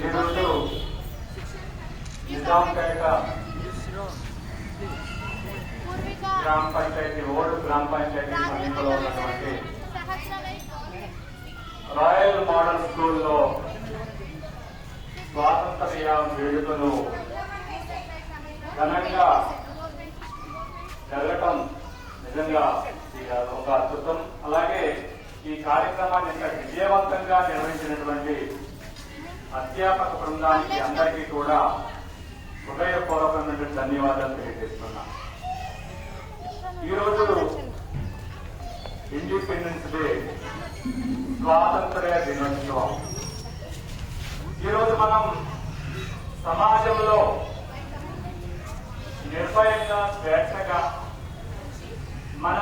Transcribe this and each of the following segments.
ఈరోజు నిజాంపేట గ్రామ పంచాయతీ ఓల్డ్ గ్రామ పంచాయతీ సమీపంలో ఉన్నటువంటి రాయల్ మోడల్ స్కూల్లో స్వాతంత్ర్య వేడుకలు ఘనంగా జరగటం నిజంగా ఒక అద్భుతం. అలాగే ఈ కార్యక్రమాన్ని ఎంత విజయవంతంగా నిర్వహించినటువంటి అధ్యాపక బృందానికి అందరికీ కూడా హృదయపూర్వకమైనటువంటి ధన్యవాదాలు తెలియజేస్తున్నా. ఈరోజు ఇండిపెండెన్స్ డే స్వాతంత్ర్య దినోత్సవం. ఈరోజు మనం సమాజంలో నిర్భయంగా స్వేచ్ఛగా మన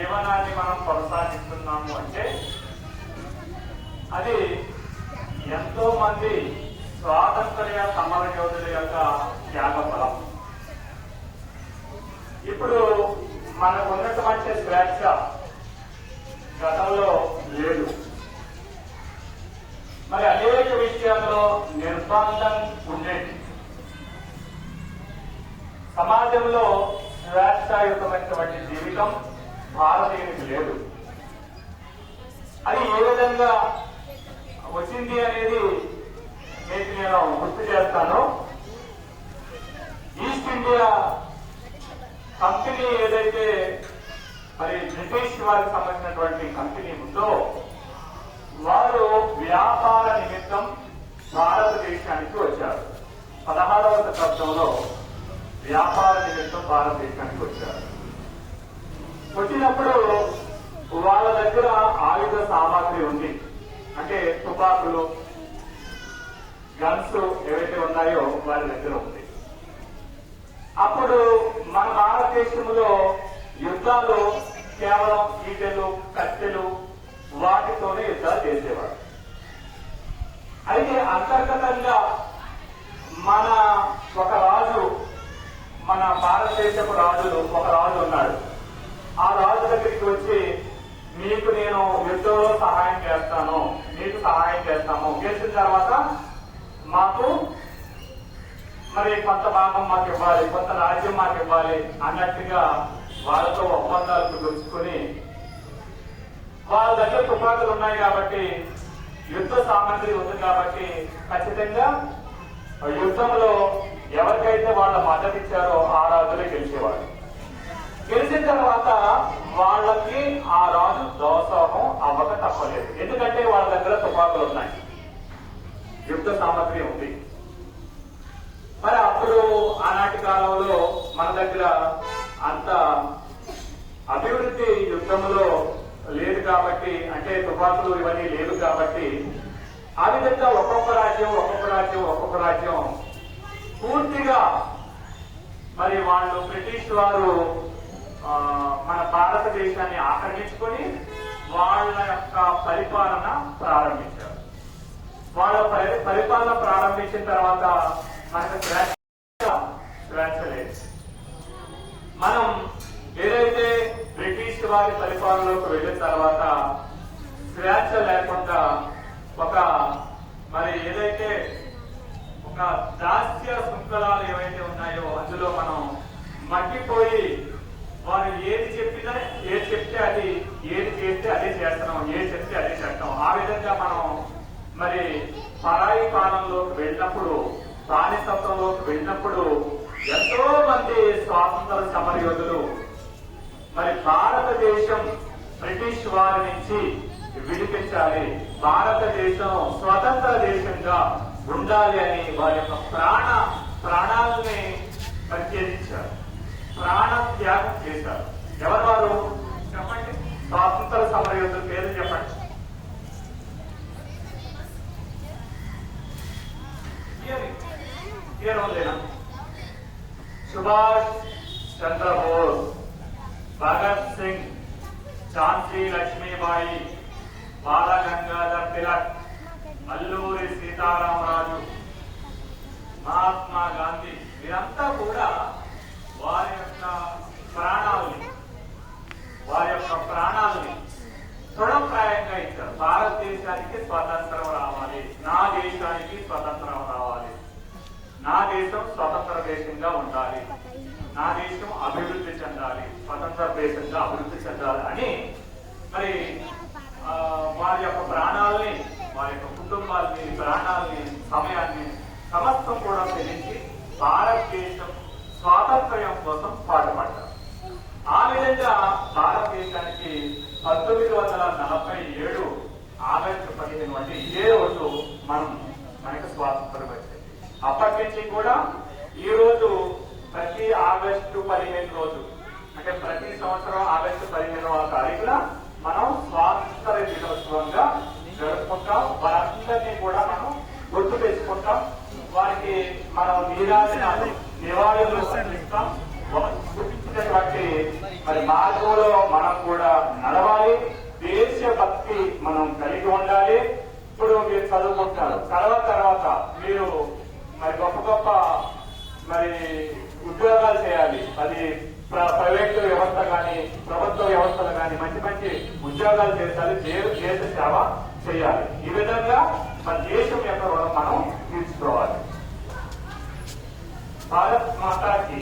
జీవనాన్ని మనం కొనసాగిస్తున్నాము అంటే అది ఎంతో మంది స్వాతంత్ర్య సమర యోధుల యొక్క త్యాగ ఫలం ఇప్పుడు మనకు ఉన్నటువంటి స్వేచ్ఛ గతంలో లేదు. మరి అనేక విషయాల్లో నిర్బంధం ఉండేది. సమాజంలో స్వేచ్ఛాయుతమైనటువంటి జీవితం భారతీయునికి లేదు. అది ఏ విధంగా వచ్చింది అనేది మీకు నేను గుర్తు చేస్తాను. ఈస్ట్ ఇండియా కంపెనీ ఏదైతే మరి బ్రిటిష్ వారికి సంబంధించినటువంటి కంపెనీ ఉందో వారు వ్యాపార నిమిత్తం భారతదేశానికి వచ్చారు. పదహారవ శతాబ్దంలో వ్యాపార నిమిత్తం భారతదేశానికి వచ్చారు. వచ్చినప్పుడు వాళ్ళ దగ్గర ఆయుధ సామాగ్రి ఉంది. అంటే తుపాకులు గన్స్ ఏవైతే ఉన్నాయో వారి దగ్గర ఉంది. అప్పుడు మన భారతదేశంలో యుద్ధాలు కేవలం ఈటెలు కట్టెలు వాటితోనే యుద్ధాలు చేసేవారు. అయితే అంతర్గతంగా మన ఒక రాజు మన భారతదేశపు రాజులు ఒక రాజు ఉన్నాడు. దగ్గరికి వచ్చి మీకు నేను యుద్ధంలో సహాయం చేస్తాను మీకు సహాయం చేస్తాము. చేసిన తర్వాత మాకు మరి కొంత భాగం మాకు ఇవ్వాలి కొంత రాజ్యం మాకు ఇవ్వాలి అన్నట్టుగా వాళ్ళతో ఒప్పందాలు కుదుర్చుకుని వాళ్ళ దగ్గర తుపాకులు ఉన్నాయి కాబట్టి యుద్ధ సామగ్రి ఉంది కాబట్టి ఖచ్చితంగా యుద్ధంలో ఎవరికైతే వాళ్ళ మద్దతు ఇచ్చారో ఆ రాజులే గెలిచేవాడు గెలిచిన తర్వాత వాళ్ళకి ఆ రాజు దోసోహం అవ్వక తప్పలేదు. ఎందుకంటే వాళ్ళ దగ్గర తుపాకులు ఉన్నాయి. యుద్ధ సామగ్రి ఉంది. మరి అప్పుడు ఆనాటి కాలంలో మన దగ్గర అంత అభివృద్ధి యుద్ధంలో లేదు కాబట్టి అంటే తుపాకులు ఇవన్నీ లేవు కాబట్టి ఆ విధంగా ఒక్కొక్క రాజ్యం ఒక్కొక్క రాజ్యం ఒక్కొక్క రాజ్యం పూర్తిగా మరి వాళ్ళు బ్రిటిష్ వారు పరిపాలన ప్రారంభించారు. వాళ్ళ పరి- పరిపాలన ప్రారంభించిన తర్వాత మనకు స్వేచ్ఛ లేదు మనం ఏదైతే బ్రిటిష్ వారి పరిపాలనలోకి వెళ్ళిన తర్వాత స్వేచ్ఛ లేకుండా ఒక మరి ఏదైతే ఒక దాస్య శృంఖలాలు ఏవైతే ఉన్నాయో అందులో మనం మగ్గిపోయి వారు ఏది చెప్పినా ఏది చెప్తే అది ఏది చేస్తే అదే చేస్తున్నాం ఏది చెప్తే అదే చేస్తాం. ఆ విధంగా మనం మరి పరాయి పాలనలోకి వెళ్ళినప్పుడు బానిసత్వంలోకి వెళ్ళినప్పుడు ఎంతో మంది స్వాతంత్ర సమరయోధులు మరి భారతదేశం బ్రిటిష్ వారి నుంచి విడిపించాలి. భారతదేశం స్వతంత్ర దేశంగా ఉండాలి అని వారి యొక్క ప్రాణ ప్రాణాలని పరిత్యజించారు. ప్రాణత్యాగం చేశారు. ఎవరు వారు? చెప్పండి. స్వాతంత్ర సమరయోధుల పేరు చెప్పండి. సుభాష్ చంద్రబోస్ భగత్ సింగ్ ఝాన్సీ లక్ష్మీబాయి బాలగంగాధర్ తిలక్ అల్లూరి సీతారామరాజు మహాత్మా గాంధీ వీరంతా కూడా ప్రాణాలని. వారి యొక్క ప్రాణాలని తృణప్రాయంగా ఇచ్చారు. భారతదేశానికి స్వాతంత్రం రావాలి. నా దేశానికి స్వతంత్రం రావాలి. నా దేశం స్వతంత్ర దేశంగా ఉండాలి. నా దేశం అభివృద్ధి చెందాలి. స్వతంత్ర దేశంగా అభివృద్ధి చెందాలి అని మరి ఆ, వారి యొక్క ప్రాణాలని వారి యొక్క కుటుంబాలని ప్రాణాలని సమయాన్ని సమస్తం కూడా తెలిసి భారతదేశం స్వాతంత్ర్యం కోసం పాటుపడ్డారు. ఆ విధంగా భారతదేశానికి పంతొమ్మిది వందల నలభై ఏడు ఆగస్టు పదిహేను అంటే ఇదే రోజు మనం మనకు స్వాతంత్రం వచ్చింది. అప్పటి నుంచి కూడా ఈ రోజు ప్రతి ఆగస్టు పదిహేను రోజు అంటే ప్రతి సంవత్సరం ఆగస్టు పదిహేనవ తారీఖున మనం స్వాతంత్ర దినోత్సవంగా జరుపుకుంటాం. వారందరినీ కూడా మనం గుర్తు తెచ్చుకుంటాం వారికి మనం నీరాజనాలు నివాళులు ఇస్తాం చూపించినటువంటి మరి మార్గంలో మనం కూడా నడవాలి. దేశభక్తి మనం కలిగి ఉండాలి. ఇప్పుడు మీరు చదువుకుంటున్నారు. తర్వాత తర్వాత మీరు మరి గొప్ప గొప్ప మరి ఉద్యోగాలు చేయాలి. అది ప్రైవేట్ వ్యవస్థ కానీ ప్రభుత్వ వ్యవస్థలు కానీ మంచి మంచి ఉద్యోగాలు చేయాలి. దేశ సేవ చేయాలి. ఈ విధంగా మన దేశం యొక్క మనం తీర్చుకోవాలి. భారత్ మాతాకి